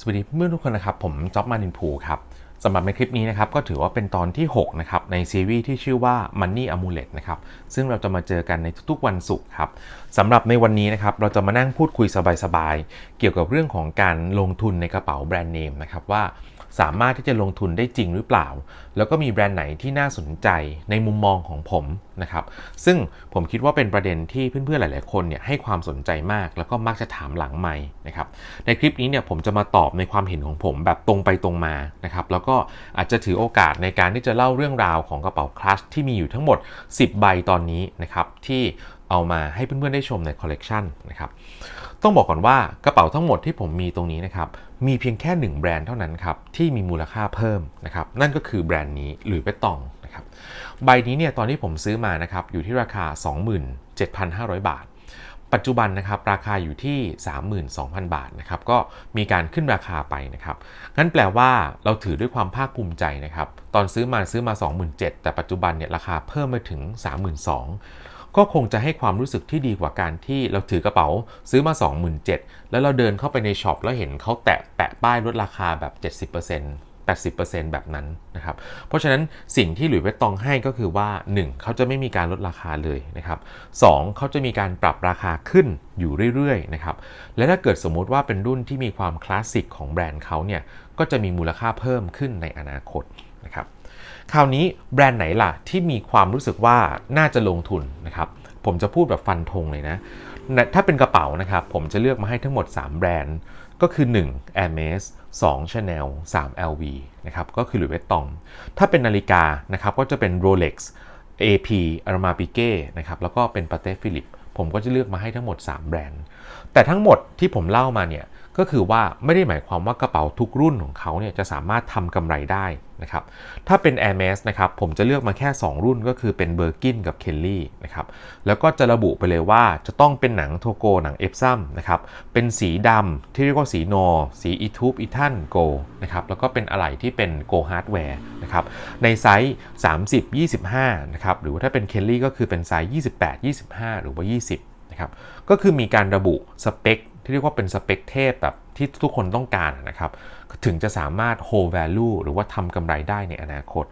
สวัสดีเพื่อนๆทุกคนนะครับ ผมจ๊อบมานินพูครับสำหรับในคลิปนี้นะครับก็ถือว่าเป็นตอนที่ 6 นะครับ ในซีรีส์ที่ชื่อว่า Money Amulet นะครับซึ่งเราจะมาเจอกันในทุกๆวันศุกร์ครับสำหรับในวันนี้นะครับเราจะมานั่งพูดคุยสบายๆ เกี่ยวกับเรื่องของการลงทุนในกระเป๋าแบรนด์เนมนะครับว่า สามารถที่จะลงทุนได้จริงหรือเปล่า แล้วก็มีแบรนด์ไหนที่น่าสนใจในมุมมองของผมนะครับ ซึ่งผมคิดว่าเป็นประเด็นที่เพื่อนๆหลาย ๆ คนเนี่ยให้ความสนใจมาก แล้วก็มักจะถามหลังไม่นะครับ ในคลิปนี้เนี่ยผมจะมาตอบในความเห็นของผมแบบตรงไปตรงมานะครับ แล้วก็อาจจะถือโอกาสในการที่จะเล่าเรื่องราวของกระเป๋าคลัชที่มีอยู่ทั้งหมด 10 ใบตอนนี้นะครับที่ เอามาให้เพื่อนๆได้ชมในคอลเลกชันนะครับ ต้องบอกก่อนว่ากระเป๋าทั้งหมดที่ผมมีตรงนี้นะครับ มีเพียงแค่ 1 แบรนด์เท่านั้นครับ ที่มีมูลค่าเพิ่มนะครับ นั่นก็คือแบรนด์นี้หรือเปตองนะครับ ใบนี้เนี่ยตอนที่ผมซื้อมานะครับ อยู่ที่ราคา 27,500 บาท ปัจจุบันนะครับ ราคาอยู่ที่ 32,000 บาทนะครับ ก็มีการขึ้นราคาไปนะครับ งั้นแปลว่าเราถือด้วยความภาคภูมิใจนะครับ ตอนซื้อมาซื้อมา 27,000แต่ปัจจุบันเนี่ยราคาเพิ่มมาถึง 32,000 ก็คงจะให้ความรู้สึกที่ดีกว่าการที่เราถือกระเป๋าซื้อมา 27,000แล้วเราเดินเข้าไปในช็อปแล้วเห็นเขาแตะแปะป้ายลดราคาแบบ 70% 80%แบบนั้นนะครับ เพราะฉะนั้นสิ่งที่หลุยส์เวตตองให้ก็คือว่า 1. เขาจะไม่มีการลดราคาเลยนะครับ 2. เขาจะมีการปรับราคาขึ้นอยู่เรื่อยๆนะครับ และถ้าเกิดสมมุติว่าเป็นรุ่นที่มีความคลาสสิกของแบรนด์เขาเนี่ย ก็จะมีมูลค่าเพิ่มขึ้นในอนาคตนะครับ คราวนี้แบรนด์ไหนล่ะที่มีความรู้สึกว่าน่าจะลงทุนนะครับผมจะพูดแบบฟันธงเลยนะ ถ้าเป็นกระเป๋านะครับ ผมจะเลือกมาให้ทั้งหมด 3 แบรนด์ ก็คือ 1. Hermes 2 Chanel 3 LV นะครับก็คือหลุยส์เวตตอง ถ้าเป็นนาฬิกานะครับก็จะเป็น Rolex AP Audemars Piguet นะครับแล้วก็เป็น Patek Philippe ผมก็จะเลือกมาให้ทั้งหมด 3 แบรนด์ แต่ทั้งหมดที่ผมเล่ามาเนี่ย ก็คือว่าไม่ได้หมายความว่ากระเป๋าทุกรุ่นของเขาเนี่ยจะสามารถทำกำไรได้นะครับ ถ้าเป็น Hermes นะครับผมจะเลือกมาแค่ 2 รุ่นก็คือเป็น Birkin กับ Kelly นะครับแล้วก็จะระบุไปเลยว่าจะต้องเป็นหนังโทโกหนังเอฟซัมนะครับเป็นสีดำที่เรียกว่าสีโนสีอีทูบอีทันโกนะครับแล้วก็เป็นอะไหล่ที่เป็นโกฮาร์ดแวร์นะครับในไซส์ 30 25นะครับหรือว่าถ้าเป็น Kelly ก็คือเป็นไซส์ 28 25 หรือว่า 20นะครับก็คือมีการระบุสเปค ที่เรียกว่าเป็นสเปคเทพแบบที่ทุกคนต้องการนะครับ ถึงจะสามารถ hold value หรือว่าทำกำไรได้ในอนาคต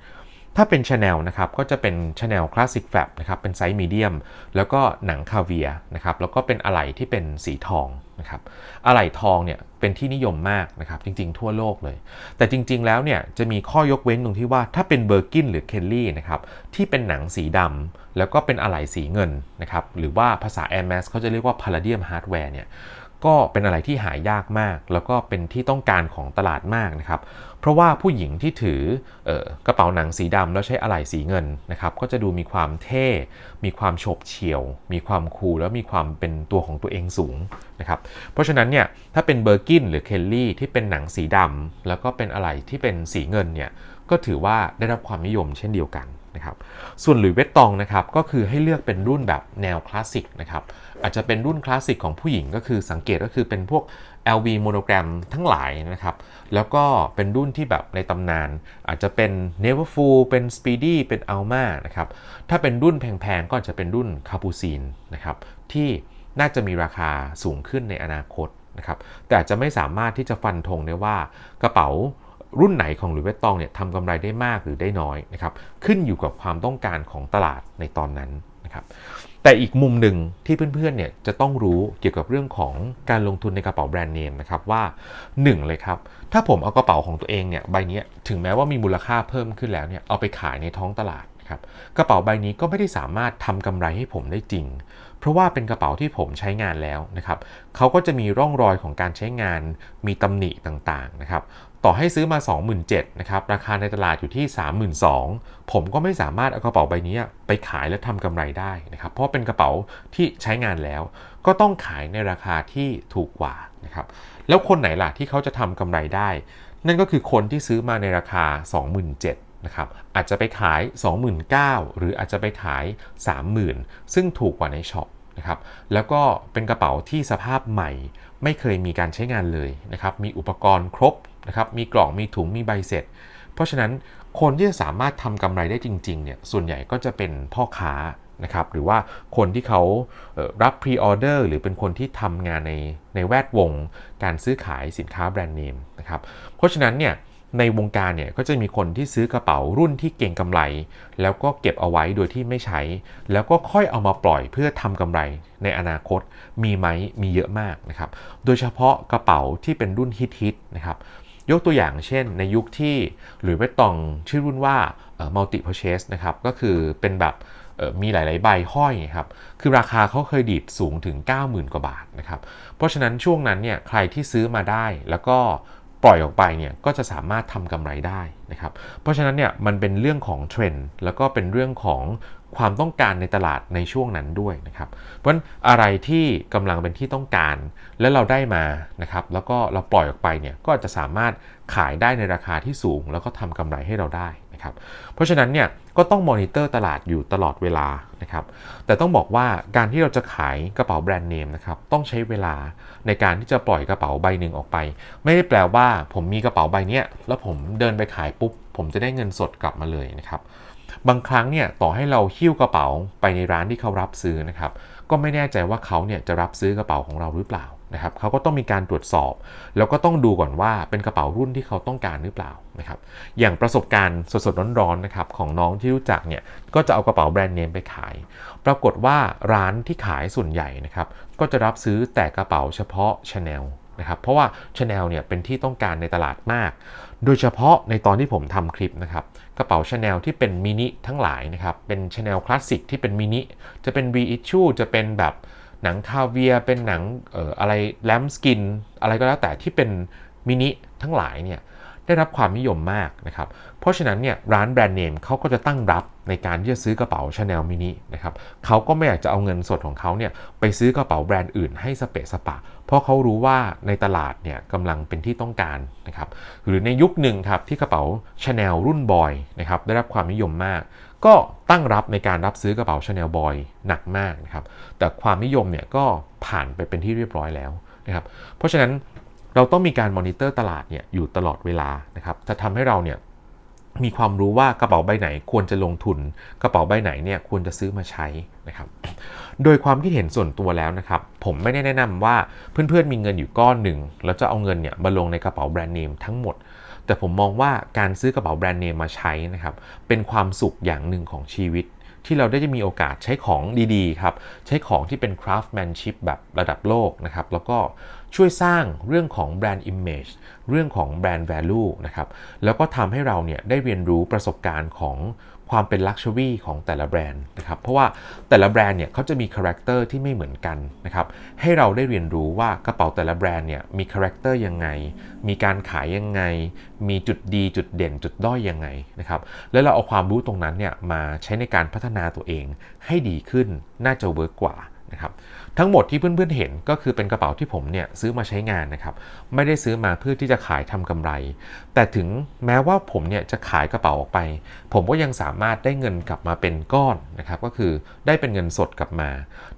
ถ้าเป็น Chanel นะครับ ก็จะเป็น Chanel Classic Flap นะครับ เป็นไซส์มีเดียม แล้วก็หนังคาเวียนะครับ แล้วก็เป็นอะไหล่ที่เป็นสีทองนะครับ อะไหล่ทองเนี่ยเป็นที่นิยมมากนะครับ จริง ๆ ทั่วโลกเลย แต่จริง ๆ แล้วเนี่ยจะมีข้อยกเว้นตรงที่ว่าถ้าเป็นเบอร์กินหรือเคลลี่นะครับ ที่เป็นหนังสีดำแล้วก็เป็นอะไหล่สีเงินนะครับ หรือว่าภาษา Air Max เขาจะเรียกว่า Palladium Hardware เนี่ย ก็เป็นอะไรที่หายากมาก แล้วก็เป็นที่ต้องการของตลาดมากนะครับ เพราะว่าผู้หญิงที่ถือออกระเป๋าหนังสีดำแล้วใช้อะไหล่สีเงินนะครับ ก็จะดูมีความเท่ มีความโฉบเฉี่ยว มีความคูลแล้วมีความเป็นตัวของตัวเองสูงนะครับ เพราะฉะนั้นเนี่ยถ้าเป็นเบอร์กินหรือเคลลี่ที่เป็นหนังสีดำแล้วก็เป็นอะไหล่ที่เป็นสีเงินเนี่ยก็ถือว่าได้รับความนิยมเช่นเดียวกันนะครับ ส่วนหลุยเวตตองนะครับก็คือให้เลือกเป็นรุ่นแบบแนวคลาสสิกนะครับ อาจจะเป็นรุ่นคลาสสิกของผู้หญิงก็คือสังเกตก็คือเป็นพวก LV monogram ทั้งหลายนะครับ แล้วก็เป็นรุ่นที่แบบในตำนาน อาจจะเป็น Neverfull เป็น Speedy เป็น Alma นะครับ ถ้าเป็นรุ่นแพงๆ ก็จะเป็นรุ่น c a p u c i n นะครับที่น่าจะมีราคาสูงขึ้นในอนาคตนะครับ แต่อาจจะไม่สามารถที่จะฟันธงได้ว่ากระเป๋ารุ่นไหนของหลุยส์เวตตองเนี่ยทำกำไรได้มากหรือได้น้อยนะครับ ขึ้นอยู่กับความต้องการของตลาดในตอนนั้นนะครับ แต่อีกมุมหนึ่งที่เพื่อนๆเนี่ยจะต้องรู้เกี่ยวกับเรื่องของการลงทุนในกระเป๋าแบรนด์เนมนะครับว่า 1 เลยครับ ถ้าผมเอากระเป๋าของตัวเองเนี่ยใบนี้ถึงแม้ว่ามีมูลค่าเพิ่มขึ้นแล้วเนี่ยเอาไปขายในท้องตลาดครับกระเป๋าใบนี้ก็ไม่ได้สามารถทำกำไรให้ผมได้จริง เพราะว่าเป็นกระเป๋าที่ผมใช้งานแล้วนะครับเขาก็จะมีร่องรอยของการใช้งานมีตำหนิต่างๆนะครับ ต่อให้ซื้อมา 27,000นะครับราคาในตลาดอยู่ที่ 32,000 ผมก็ไม่สามารถเอากระเป๋าใบนี้ไปขายและทำกำไรได้นะครับเพราะเป็นกระเป๋าที่ใช้งานแล้ว ก็ต้องขายในราคาที่ถูกกว่านะครับแล้วคนไหนล่ะที่เขาจะทำกำไรได้ นั่นก็คือคนที่ซื้อมาในราคา 27,000นะครับอาจจะไปขาย 29,000 หรืออาจจะไปขาย 30,000 ซึ่งถูกกว่าในช็อปนะครับแล้วก็เป็นกระเป๋าที่สภาพใหม่ ไม่เคยมีการใช้งานเลยนะครับมีอุปกรณ์ครบ นะครับ มีกล่อง มีถุง มีใบเสร็จ เพราะฉะนั้นคนที่จะสามารถทำกำไรได้จริงๆเนี่ย ส่วนใหญ่ก็จะเป็นพ่อค้านะครับ หรือว่าคนที่เขารับพรีออเดอร์หรือเป็นคนที่ทำงานในในแวดวง การซื้อขายสินค้าแบรนด์เนมนะครับ เพราะฉะนั้นเนี่ยในวงการเนี่ยก็จะมีคนที่ซื้อกระเป๋ารุ่นที่เก่งกำไร แล้วก็เก็บเอาไว้โดยที่ไม่ใช้ แล้วก็ค่อยเอามาปล่อยเพื่อทำกำไรในอนาคตมีไหมมีเยอะมากนะครับ โดยเฉพาะกระเป๋าที่เป็นรุ่นฮิตๆนะครับ ยกตัวอย่างเช่นในยุคที่หรือเวตตองชื่อรุ่นว่า multi purchase นะครับก็คือเป็นแบบมีหลาย ๆ ใบห้อยครับ คือราคาเขาเคยดีดสูงถึง 90,000 กว่าบาทนะครับ เพราะฉะนั้นช่วงนั้นเนี่ยใครที่ซื้อมาได้แล้วก็ปล่อยออกไปเนี่ยก็จะสามารถทำกำไรได้นะครับ เพราะฉะนั้นเนี่ยมันเป็นเรื่องของเทรนด์แล้วก็เป็นเรื่องของ ความต้องการในตลาดในช่วงนั้นด้วยนะครับ เพราะฉะนั้นอะไรที่กำลังเป็นที่ต้องการ และเราได้มานะครับแล้วก็เราปล่อยออกไปเนี่ยก็จะสามารถขายได้ในราคาที่สูง แล้วก็ทำกำไรให้เราได้นะครับ เพราะฉะนั้นเนี่ยก็ต้องมอนิเตอร์ตลาดอยู่ตลอดเวลานะครับแต่ต้องบอกว่าการที่เราจะขายกระเป๋าแบรนด์เนมนะครับต้องใช้เวลาในการที่จะปล่อยกระเป๋าใบหนึ่งออกไป ไม่ได้แปลว่าผมมีกระเป๋าใบเนี้ยแล้วผมเดินไปขายปุ๊บผมจะได้เงินสดกลับมาเลยนะครับ บางครั้งเนี่ยต่อให้เราหิ้วกระเป๋าไปในร้านที่เขารับซื้อนะครับ ก็ไม่แน่ใจว่าเขาเนี่ยจะรับซื้อกระเป๋าของเราหรือเปล่านะครับเขาก็ต้องมีการตรวจสอบ แล้วก็ต้องดูก่อนว่าเป็นกระเป๋ารุ่นที่เขาต้องการหรือเปล่านะครับ อย่างประสบการณ์สดๆร้อนๆนะครับของน้องที่รู้จักเนี่ยก็จะเอากระเป๋าแบรนด์เนมไปขาย ปรากฏว่าร้านที่ขายส่วนใหญ่นะครับก็จะรับซื้อแต่กระเป๋าเฉพาะ Chanel นะครับเพราะว่า Chanel เนี่ยเป็นที่ต้องการในตลาดมาก โดยเฉพาะในตอนที่ผมทำคลิปนะครับ กระเป๋าชาแนลที่เป็นมินิทั้งหลายนะครับ เป็นชาแนลคลาสสิกที่เป็นมินิ จะเป็น V issue จะเป็นแบบหนังคาเวียเป็นหนังอออะไรแลมสกิน อะไรก็แล้วแต่ที่เป็นมินิทั้งหลายเนี่ย ได้รับความนิยมมากนะครับ เพราะฉะนั้นเนี่ยร้านแบรนด์เนมเขาก็จะตั้งรับในการที่จะซื้อกระเป๋า Chanel มินินะครับเขาก็ไม่อยากจะเอาเงินสดของเขาเนี่ยไปซื้อกระเป๋าแบรนด์อื่นให้สเปะสปะ เพราะเขารู้ว่าในตลาดเนี่ยกำลังเป็นที่ต้องการนะครับ หรือในยุคหนึ่งครับที่กระเป๋า Chanel รุ่นบอยนะครับได้รับความนิยมมาก ก็ตั้งรับในการรับซื้อกระเป๋า Chanel Boy หนักมากนะครับ แต่ความนิยมเนี่ยก็ผ่านไปเป็นที่เรียบร้อยแล้วนะครับ เพราะฉะนั้น เราต้องมีการมอนิเตอร์ตลาดเนี่ยอยู่ตลอดเวลานะครับจะทำให้เราเนี่ยมีความรู้ว่ากระเป๋าใบไหนควรจะลงทุน กระเป๋าใบไหนเนี่ยควรจะซื้อมาใช้นะครับ โดยความคิดเห็นส่วนตัวแล้วนะครับ ผมไม่ได้แนะนำว่าเพื่อนๆมีเงินอยู่ก้อนหนึ่งแล้วจะเอาเงินเนี่ยมาลงในกระเป๋าแบรนด์เนมทั้งหมด แต่ผมมองว่าการซื้อกระเป๋าแบรนด์เนมมาใช้นะครับเป็นความสุขอย่างหนึ่งของชีวิต ที่เราได้จะมีโอกาสใช้ของดีๆครับใช้ของที่เป็น craftsmanship แบบระดับโลกนะครับแล้วก็ช่วยสร้างเรื่องของแบรนด์ image เรื่องของแบรนด์ value นะครับแล้วก็ทำให้เราเนี่ยได้เรียนรู้ประสบการณ์ของ ความเป็น Luxury ของแต่ละแบรนด์นะครับ เพราะว่าแต่ละแบรนด์เนี่ยเขาจะมีคาแรคเตอร์ที่ไม่เหมือนกันนะครับ ให้เราได้เรียนรู้ว่ากระเป๋าแต่ละแบรนด์เนี่ยมีคาแรคเตอร์ยังไง มีการขายยังไง มีจุดดีจุดเด่นจุดด้อยยังไงนะครับ แล้วเราเอาความรู้ตรงนั้นเนี่ยมาใช้ในการพัฒนาตัวเองให้ดีขึ้นน่าจะเวิร์กกว่านะครับ ทั้งหมดที่เพื่อนๆเห็นก็คือเป็นกระเป๋าที่ผมเนี่ยซื้อมาใช้งานนะครับ ไม่ได้ซื้อมาเพื่อที่จะขายทำกำไร แต่ถึงแม้ว่าผมเนี่ยจะขายกระเป๋าออกไป ผมก็ยังสามารถได้เงินกลับมาเป็นก้อนนะครับ ก็คือได้เป็นเงินสดกลับมา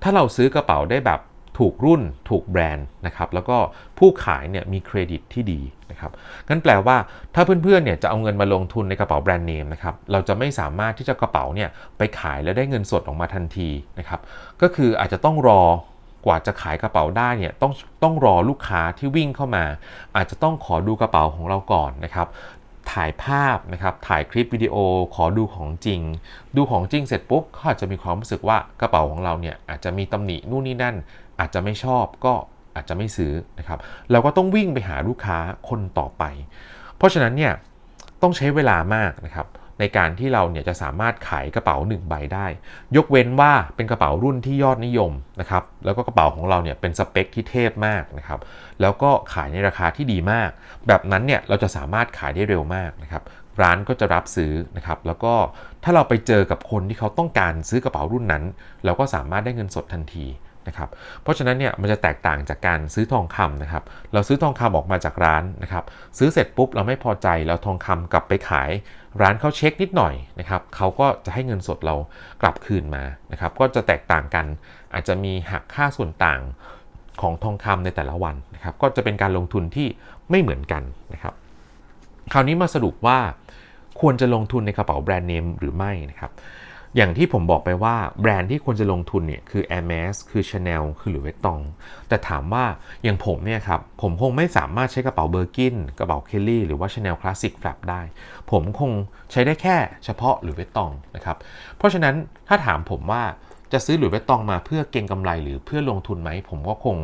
ถ้าเราซื้อกระเป๋าได้แบบถูกรุ่นถูกแบรนด์นะครับแล้วก็ผู้ขายเนี่ยมีเครดิตที่ดีนะครับงั้นแปลว่าถ้าเพื่อนๆเนี่ยจะเอาเงินมาลงทุนในกระเป๋าแบรนด์เนมนะครับเราจะไม่สามารถที่จะกระเป๋าเนี่ยไปขายแล้วได้เงินสดออกมาทันทีนะครับก็คืออาจจะต้องรอ กว่าจะขายกระเป๋าได้เนี่ยต้องต้องรอลูกค้าที่วิ่งเข้ามา อาจจะต้องขอดูกระเป๋าของเราก่อนนะครับถ่ายภาพนะครับ ถ่ายคลิปวิดีโอ ขอดูของจริง ดูของจริงเสร็จปุ๊บเขาอาจจะมีความรู้สึกว่ากระเป๋าของเราเนี่ยอาจจะมีตำหนินู่นนี่นั่น อาจจะไม่ชอบก็อาจจะไม่ซื้อนะครับ เราก็ต้องวิ่งไปหาลูกค้าคนต่อไป เพราะฉะนั้นเนี่ยต้องใช้เวลามากนะครับ ในการที่เราเนี่ยจะสามารถขายกระเป๋า 1 ใบได้ ยกเว้นว่าเป็นกระเป๋ารุ่นที่ยอดนิยมนะครับแล้วก็กระเป๋าของเราเนี่ยเป็นสเปคที่เทพมากนะครับแล้วก็ขายในราคาที่ดีมาก แบบนั้นเนี่ยเราจะสามารถขายได้เร็วมากนะครับร้านก็จะรับซื้อนะครับแล้วก็ถ้าเราไปเจอกับคนที่เขาต้องการซื้อกระเป๋ารุ่นนั้น เราก็สามารถได้เงินสดทันทีนะครับเพราะฉะนั้นเนี่ยมันจะแตกต่างจากการซื้อทองคำนะครับ เราซื้อทองคำออกมาจากร้านนะครับ ซื้อเสร็จปุ๊บเราไม่พอใจแล้วทองคำกลับไปขาย ร้านเขาเช็คนิดหน่อยนะครับเขาก็จะให้เงินสดเรากลับคืนมานะครับ ก็จะแตกต่างกัน อาจจะมีหักค่าส่วนต่างของทองคำในแต่ละวันนะครับ ก็จะเป็นการลงทุนที่ไม่เหมือนกันนะครับ คราวนี้มาสรุปว่าควรจะลงทุนในกระเป๋าแบรนด์เนมหรือไม่นะครับ อย่างที่ผมบอกไปว่าแบรนด์ที่ควรจะลงทุนเนี่ยคือ Hermes คือ Chanel คือหรือ Vuitton แต่ถามว่าอย่างผมเนี่ยครับ ผมคงไม่สามารถใช้กระเป๋าเบอร์กินกระเป๋าเคลลี่หรือว่า Chanel Classic Flap ได้ ผมคงใช้ได้แค่เฉพาะหรือ Vuitton นะครับ เพราะฉะนั้นถ้าถามผมว่าจะซื้อหรือ Vuitton มาเพื่อเก็งกำไรหรือเพื่อลงทุนไหม ผมก็คง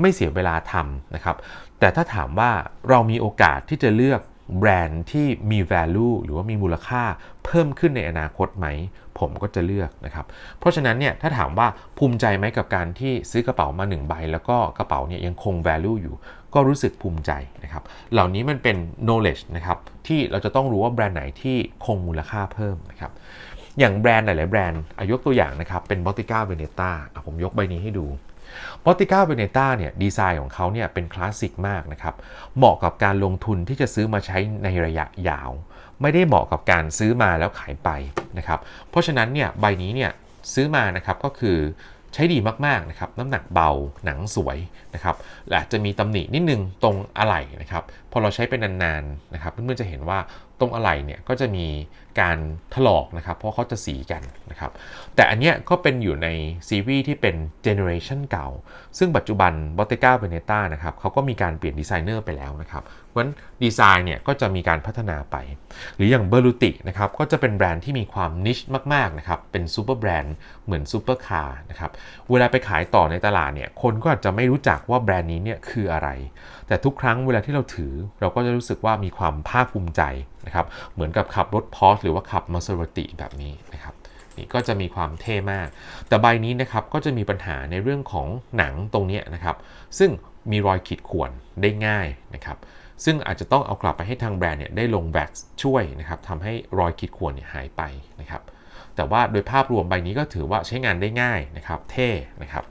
ไม่เสียเวลาทำนะครับ แต่ถ้าถามว่าเรามีโอกาสที่จะเลือกแบรนด์ที่มี value หรือว่ามีมูลค่าเพิ่มขึ้นในอนาคตไหม ผมก็จะเลือกนะครับ เพราะฉะนั้นเนี่ยถ้าถามว่าภูมิใจไหมกับการที่ซื้อกระเป๋ามา 1 ใบ แล้วก็กระเป๋าเนี่ยยังคง value อยู่ ก็รู้สึกภูมิใจนะครับ เหล่านี้มันเป็น knowledge นะครับที่เราจะต้องรู้ว่าแบรนด์ไหนที่คงมูลค่าเพิ่มนะครับอย่างแบรนด์หลาย ๆ แบรนด์อายกตัวอย่างนะครับเป็น Bottega Veneta ผมยกใบนี้ให้ดู Bottega Veneta เนี่ยดีไซน์ของเขาเนี่ยเป็นคลาสสิกมากนะครับ เหมาะกับการลงทุนที่จะซื้อมาใช้ในระยะยาว ไม่ได้เหมาะกับการซื้อมาแล้วขายไปนะครับ เพราะฉะนั้นเนี่ยใบนี้เนี่ยซื้อมานะครับก็คือใช้ดีมากๆนะครับ น้ำหนักเบาหนังสวยนะครับและจะมีตำหนินิดนึงตรงอะไหล่นะครับ พอเราใช้เป็นนานๆนะครับเพื่อนๆจะเห็นว่า ตรงอะไหล่เนี่ยก็จะมีการถลอกนะครับ เพราะเขาจะสีกันนะครับ แต่อันเนี้ยก็เป็นอยู่ในซีรีส์ที่เป็นเจเนอเรชันเก่า ซึ่งปัจจุบัน Bottega Veneta นะครับเขาก็มีการเปลี่ยนดีไซเนอร์ไปแล้วนะครับเพราะฉะนั้นดีไซน์เนี่ยก็จะมีการพัฒนาไป หรืออย่างเบอร์ลูตินะครับก็จะเป็นแบรนด์ที่มีความนิชมากๆนะครับ เป็นซูเปอร์แบรนด์เหมือนซูเปอร์คาร์นะครับ เวลาไปขายต่อในตลาดเนี่ยคนก็อาจจะไม่รู้จักว่าแบรนด์นี้เนี่ยคืออะไร แต่ทุกครั้งเวลาที่เราถือเราก็จะรู้สึกว่ามีความภาคภูมิใจ นะครับเหมือนกับขับรถพอร์ชหรือว่าขับมาเซอร์ติแบบนี้นะครับนี่ก็จะมีความเท่มาก แต่ใบนี้นะครับก็จะมีปัญหาในเรื่องของหนังตรงนี้นะครับ ซึ่งมีรอยขีดข่วนได้ง่ายนะครับ ซึ่งอาจจะต้องเอากลับไปให้ทางแบรนด์เนี่ยได้ลงแว็กซ์ช่วยนะครับทำให้รอยขีดข่วนเนี่ยหายไปนะครับ แต่ว่าโดยภาพรวมใบนี้ก็ถือว่าใช้งานได้ง่ายนะครับ เท่นะครับ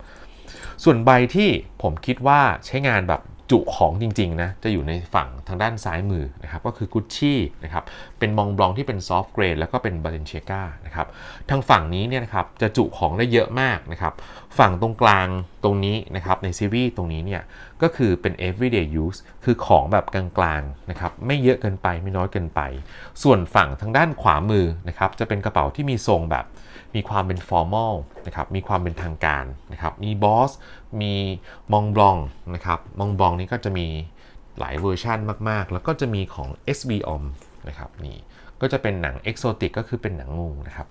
ส่วนใบที่ผมคิดว่าใช้งานแบบ จุของจริงๆนะจะอยู่ในฝั่งทางด้านซ้ายมือนะครับก็คือกุชชี่นะครับเป็นมองบลองที่เป็นซอฟต์เกรดแล้วก็เป็นบาเลนเชกานะครับทางฝั่งนี้เนี่ยนะครับจะจุของได้เยอะมากนะครับฝั่งตรงกลางตรงนี้นะครับในซีรีส์ตรงนี้เนี่ยก็คือเป็น everyday use คือของแบบกลางๆนะครับไม่เยอะเกินไปไม่น้อยเกินไป ส่วนฝั่งทางด้านขวามือนะครับจะเป็นกระเป๋าที่มีทรงแบบ มีความเป็น formal นะครับมีความเป็นทางการนะครับมีบอสมีมองบลองนะครับมองบลองนี้ก็จะมีหลายเวอร์ชันมากๆ แล้วก็จะมีของ SB OM นะครับนี่ก็จะเป็นหนัง Exotic ก็คือเป็นหนังงูนะครับ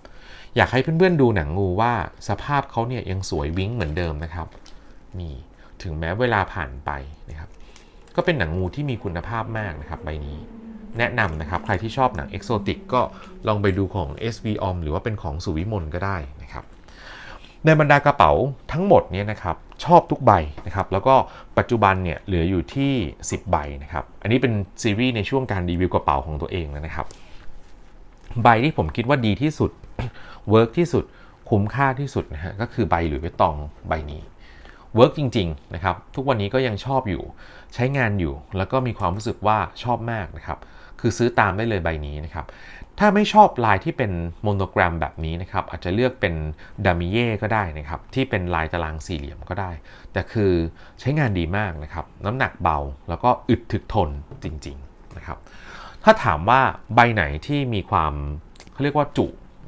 อยากให้เพื่อนๆดูหนังงูว่าสภาพเขาเนี่ยยังสวยวิ้งเหมือนเดิมนะครับนี่ถึงแม้เวลาผ่านไปนะครับก็เป็นหนังงูที่มีคุณภาพมากนะครับใบนี้ แนะนำนะครับ ใครที่ชอบหนังเอกโซติกก็ลองไปดูของ SV OM หรือว่าเป็นของสุวิมลก็ได้นะครับในบรรดากระเป๋าทั้งหมดเนี่ยนะครับชอบทุกใบนะครับแล้วก็ปัจจุบันเนี่ยเหลืออยู่ที่ 10 ใบนะครับอันนี้เป็นซีรีส์ในช่วงการรีวิวกระเป๋าของตัวเองนะครับใบที่ผมคิดว่าดีที่สุดเวิร์กที่สุดคุ้มค่าที่สุดนะฮะก็คือใบหรือเวตองใบนี้เวิร์กจริงๆนะครับทุกวันนี้ก็ยังชอบอยู่ ใช้งานอยู่ แล้วก็มีความรู้สึกว่าชอบมากนะครับ คือซื้อตามได้เลยใบนี้นะครับ ถ้าไม่ชอบลายที่เป็นโมโนแกรมแบบนี้นะครับ อาจจะเลือกเป็นดามิเย่ก็ได้นะครับ ที่เป็นลายตารางสี่เหลี่ยมก็ได้ แต่คือใช้งานดีมากนะครับ น้ำหนักเบาแล้วก็อึดถึกทนจริงๆนะครับ ถ้าถามว่าใบไหนที่มีความเขาเรียกว่าจุ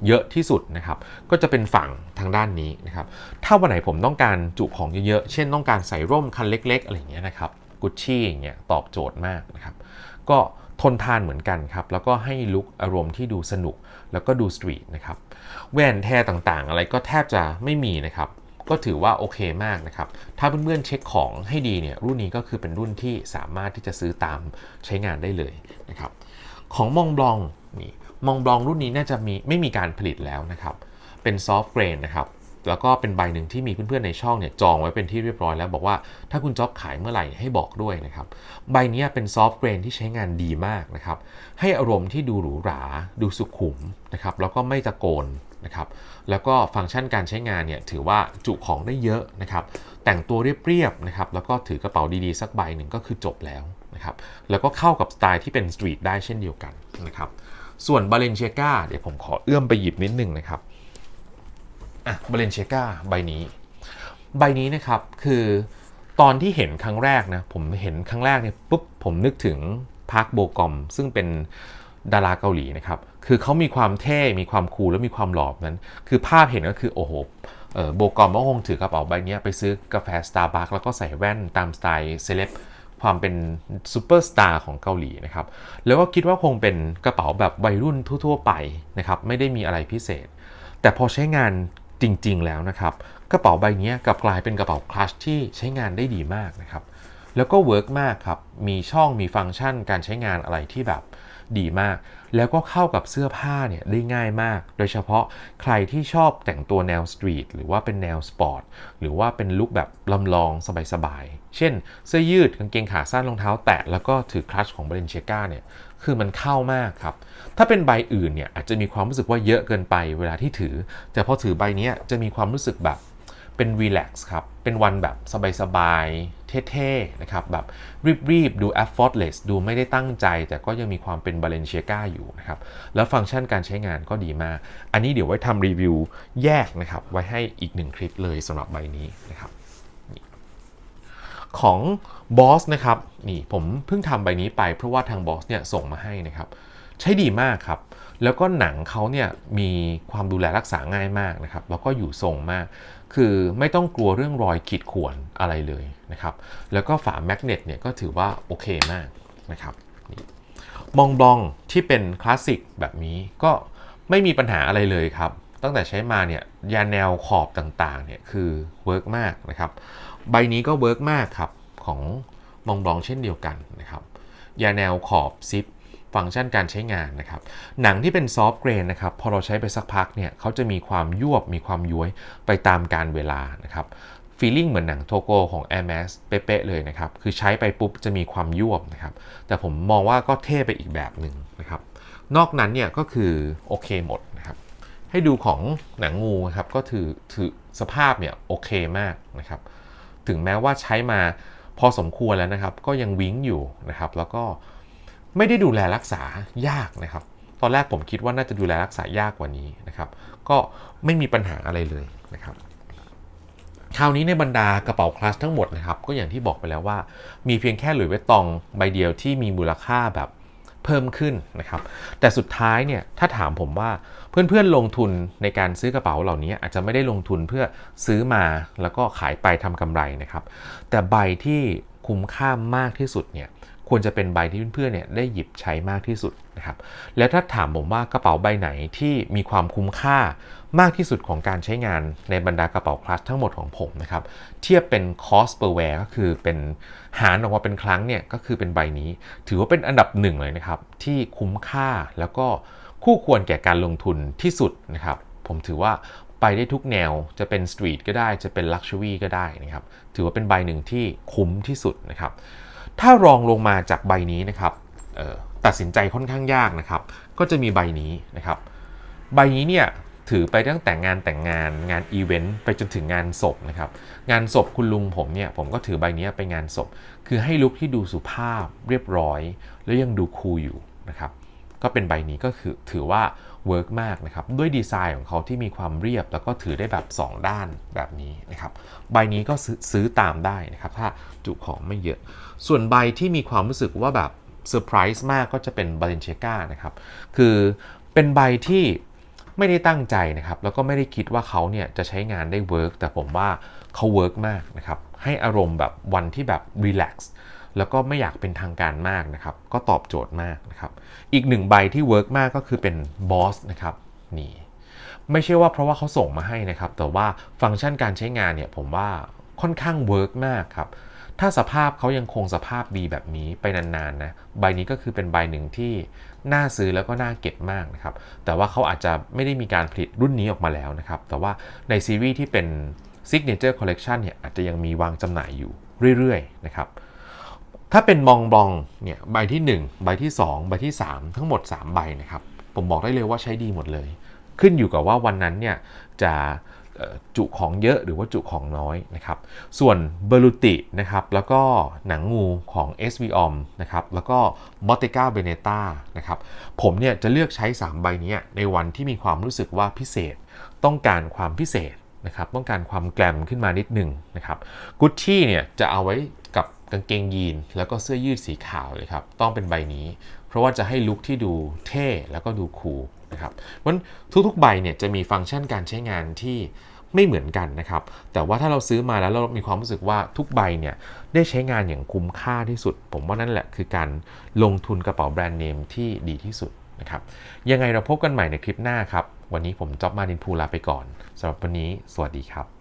เยอะที่สุดนะครับ ก็จะเป็นฝั่งทางด้านนี้นะครับ ถ้าวันไหนผมต้องการจุของเยอะๆ เช่นต้องการใส่ร่มคันเล็ก ๆ อะไรอย่างเงี้ยนะครับ กุชชี่อย่างเงี้ยตอบโจทย์มากนะครับ ก็ทนทานเหมือนกันครับ แล้วก็ให้ลุคอารมณ์ที่ดูสนุกแล้วก็ดูสตรีทนะครับแว่นแท้ต่างๆ อะไรก็แทบจะไม่มีนะครับก็ถือว่าโอเคมากนะครับ ถ้าเพื่อนๆเช็คของให้ดีเนี่ยรุ่นนี้ก็คือเป็นรุ่นที่สามารถที่จะซื้อตามใช้งานได้เลยนะครับ ของมองบลองนี่มองบลองรุ่นนี้น่าจะมีไม่มีการผลิตแล้วนะครับ เป็นซอฟต์เกรนนะครับ แล้วก็เป็นใบหนึ่งที่มีเพื่อนๆในช่องเนี่ยจองไว้เป็นที่เรียบร้อยแล้วบอกว่าถ้าคุณจ๊อบขายเมื่อไหร่ให้บอกด้วยนะครับ ใบนี้เป็นซอฟต์เกรนที่ใช้งานดีมากนะครับ ให้อารมณ์ที่ดูหรูหรา ดูสุขุมนะครับ แล้วก็ไม่ตะโกนนะครับ แล้วก็ฟังก์ชันการใช้งานเนี่ยถือว่าจุของได้เยอะนะครับ แต่งตัวเรียบๆนะครับ แล้วก็ถือกระเป๋าดีๆ สักใบหนึ่งก็คือจบแล้วนะครับ แล้วก็เข้ากับสไตล์ที่เป็นสตรีทได้เช่นเดียวกันนะครับ ส่วนบาเลนเชียกาเดี๋ยวผมขอเอื้อมไปหยิบนิดนึงนะครับ อะบาเลนเชกาใบนี้ ใบนี้นะครับคือตอนที่เห็นครั้งแรกนะผมเห็นครั้งแรกเนี่ยปุ๊บผมนึกถึงพาร์คโบกอม ซึ่งเป็นดาราเกาหลีนะครับ คือเขามีความเท่ มีความคูลและมีความหล่อนั้น คือภาพเห็นก็คือโอ้โหโบกอมก็คงถือกระเป๋าใบนี้ไปซื้อกาแฟสตาร์บัคแล้วก็ใส่แว่นตามสไตล์เซเลบความเป็นซูเปอร์สตาร์ของเกาหลีนะครับ แล้วก็คิดว่าคงเป็นกระเป๋าแบบวัยรุ่นทั่ว ๆ ไปนะครับ ไม่ได้มีอะไรพิเศษ แต่พอใช้งาน จริง ๆ แล้วนะครับ กระเป๋าใบนี้กลับกลายเป็นกระเป๋าคลัชที่ใช้งานได้ดีมากนะครับ แล้วก็เวิร์กมากครับ มีช่องมีฟังก์ชันการใช้งานอะไรที่แบบดีมาก แล้วก็เข้ากับเสื้อผ้าเนี่ยได้ง่ายมาก โดยเฉพาะใครที่ชอบแต่งตัวแนวสตรีทหรือว่าเป็นแนวสปอร์ตหรือว่าเป็นลุคแบบลำลองสบายๆ เช่น เสื้อยืดกางเกงขาสั้นรองเท้าแตะแล้วก็ถือคลัชของเบรนเชกาเนี่ย คือมันเข้ามากครับ ถ้าเป็นใบอื่นเนี่ยอาจจะมีความรู้สึกว่าเยอะเกินไปเวลาที่ถือ แต่พอถือใบนี้จะมีความรู้สึกแบบเป็นรีแลกซ์ครับ เป็นวันแบบสบายๆ เท่ๆ นะครับ แบบรีบๆ ดู effortless ดูไม่ได้ตั้งใจ แต่ก็ยังมีความเป็น Balenciaga อยู่นะครับ แล้วฟังก์ชันการใช้งานก็ดีมาก อันนี้เดี๋ยวไว้ทำรีวิวแยกนะครับ ไว้ให้อีกหนึ่งคลิปเลยสำหรับใบนี้นะครับ ของ Boss นะครับนี่ผมเพิ่งทำใบนี้ไปเพราะว่าทาง Boss เนี่ยส่งมาให้นะครับใช้ดีมากครับ แล้วก็หนังเขาเนี่ยมีความดูแลรักษาง่ายมากนะครับ แล้วก็อยู่ทรงมาก คือไม่ต้องกลัวเรื่องรอยขีดข่วนอะไรเลยนะครับ แล้วก็ฝาแมกเนตเนี่ยก็ถือว่าโอเคมากนะครับนี่มองบลองที่เป็นคลาสสิกแบบนี้ก็ไม่มีปัญหาอะไรเลยครับ ตั้งแต่ใช้มาเนี่ยยาแนวขอบต่างๆเนี่ยคือเวิร์กมากนะครับ ใบนี้ก็เวิร์กมากครับของมองบลองเช่นเดียวกันนะครับยาแนวขอบซิปฟังก์ชันการใช้งานนะครับ หนังที่เป็นซอฟต์เกรนนะครับ พอเราใช้ไปสักพักเนี่ยเขาจะมีความยวบมีความย้วยไปตามการเวลานะครับฟีลลิ่งเหมือนหนังโทโกของ Air Max เป๊ะๆเลยนะครับ คือใช้ไปปุ๊บจะมีความยวบนะครับ แต่ผมมองว่าก็เท่ไปอีกแบบหนึ่งนะครับ นอกนั้นเนี่ยก็คือโอเคหมดนะครับ ให้ดูของหนังงูครับก็ถือถือสภาพเนี่ยโอเคมากนะครับ ถึงแม้ว่าใช้มาพอสมควรแล้วนะครับ ก็ยังวิ้งอยู่นะครับ แล้วก็ไม่ได้ดูแลรักษายากนะครับ ตอนแรกผมคิดว่าน่าจะดูแลรักษายากกว่านี้นะครับ ก็ไม่มีปัญหาอะไรเลยนะครับคราวนี้ในบรรดากระเป๋าคลาสทั้งหมดนะครับ ก็อย่างที่บอกไปแล้วว่า มีเพียงแค่หลุยส์เวตตองใบเดียวที่มีมูลค่าแบบ เพิ่มขึ้นนะครับ แต่สุดท้ายเนี่ยถ้าถามผมว่าเพื่อนๆลงทุนในการซื้อกระเป๋าเหล่านี้อาจจะไม่ได้ลงทุนเพื่อซื้อมาแล้วก็ขายไปทำกำไรนะครับ แต่ใบที่คุ้มค่ามากที่สุดเนี่ยควรจะเป็นใบที่เพื่อนๆเนี่ยได้หยิบใช้มากที่สุดนะครับ และถ้าถามผมว่ากระเป๋าใบไหนที่มีความคุ้มค่า มากที่สุดของการใช้งานในบรรดากระเป๋าคลาสทั้งหมดของผมนะครับ เทียบเป็น cost per wear ก็คือเป็นหารออกมาเป็นครั้งเนี่ยก็คือเป็นใบนี้ ถือว่าเป็นอันดับหนึ่งเลยนะครับ ที่คุ้มค่าแล้วก็คู่ควรแก่การลงทุนที่สุดนะครับ ผมถือว่าไปได้ทุกแนวจะเป็นสตรีทก็ได้จะเป็นลักชัวรี่ก็ได้นะครับ ถือว่าเป็นใบหนึ่งที่คุ้มที่สุดนะครับ ถ้ารองลงมาจากใบนี้นะครับตัดสินใจค่อนข้างยากนะครับ ก็จะมีใบนี้นะครับ ใบนี้เนี่ย ถือไปตั้งแต่งานแต่งงานงานอีเวนต์ไปจนถึงงานศพนะครับ งานศพคุณลุงผมเนี่ย ผมก็ถือใบนี้ไปงานศพ คือให้ลุคที่ดูสุภาพเรียบร้อย แล้วยังดูคูลอยู่นะครับ ก็เป็นใบนี้ก็คือถือว่าเวิร์กมากนะครับ ด้วยดีไซน์ของเขาที่มีความเรียบ แล้วก็ถือได้แบบ 2 ด้านแบบนี้นะครับ ใบนี้ก็ซื้อซื้อตามได้นะครับ ถ้าจุของไม่เยอะ ส่วนใบที่มีความรู้สึกว่าแบบเซอร์ไพรส์มากก็จะเป็นบาเลนเชกานะครับ คือเป็นใบที่ ไม่ได้ตั้งใจนะครับ แล้วก็ไม่ได้คิดว่าเขาเนี่ยจะใช้งานได้เวิร์กแต่ผมว่าเขาเวิร์กมากนะครับ ให้อารมณ์แบบวันที่แบบรีแลกซ์แล้วก็ไม่อยากเป็นทางการมากนะครับ ก็ตอบโจทย์มากนะครับ อีกหนึ่งใบที่เวิร์กมากก็คือเป็นบอสนะครับนี่ไม่ใช่ว่าเพราะว่าเขาส่งมาให้นะครับ แต่ว่าฟังก์ชันการใช้งานเนี่ยผมว่าค่อนข้างเวิร์กมากครับ ถ้าสภาพเขายังคงสภาพดีแบบนี้ไปนานๆนะใบนี้ก็คือเป็นใบหนึ่งที่น่าซื้อแล้วก็น่าเก็บมากนะครับแต่ว่าเขาอาจจะไม่ได้มีการผลิตรุ่นนี้ออกมาแล้วนะครับแต่ว่าในซีรีส์ที่เป็น Signature Collection เนี่ยอาจจะยังมีวางจำหน่ายอยู่เรื่อยๆนะครับถ้าเป็นมองบองเนี่ยใบที่ 1 ใบที่ 2 ใบที่ 3 ทั้งหมด 3 ใบนะครับผมบอกได้เลยว่าใช้ดีหมดเลย ขึ้นอยู่กับว่าวันนั้นเนี่ยจะ จุของเยอะหรือว่าจุของน้อยนะครับ ส่วนเบลูตินะครับ แล้วก็หนังงูของ s v o m นะครับ แล้วก็ b o t t e g a Veneta นะครับ ผมเนี่ยจะเลือกใช้ 3 ใบนี้ในวันที่มีความรู้สึกว่าพิเศษ ต้องการความพิเศษนะครับ ต้องการความแกลมขึ้นมานิดหนึ่งนะครับกุชชี่เนี่ยจะเอาไว้กับกางเกงยีน แล้วก็เสื้อยืดสีขาวเลยครับ ต้องเป็นใบนี้ เพราะว่าจะให้ลุคที่ดูเท่แล้วก็ดูคูล นะครับเพราะฉะนั้นทุกๆใบเนี่ยจะมีฟังก์ชันการใช้งานที่ไม่เหมือนกันนะครับ แต่ว่าถ้าเราซื้อมาแล้วเรามีความรู้สึกว่าทุกใบเนี่ยได้ใช้งานอย่างคุ้มค่าที่สุด ผมว่านั่นแหละคือการลงทุนกระเป๋าแบรนด์เนมที่ดีที่สุดนะครับ ยังไงเราพบกันใหม่ในคลิปหน้าครับ วันนี้ผมจ๊อบมาดินพูลาไปก่อนสำหรับวันนี้ สวัสดีครับ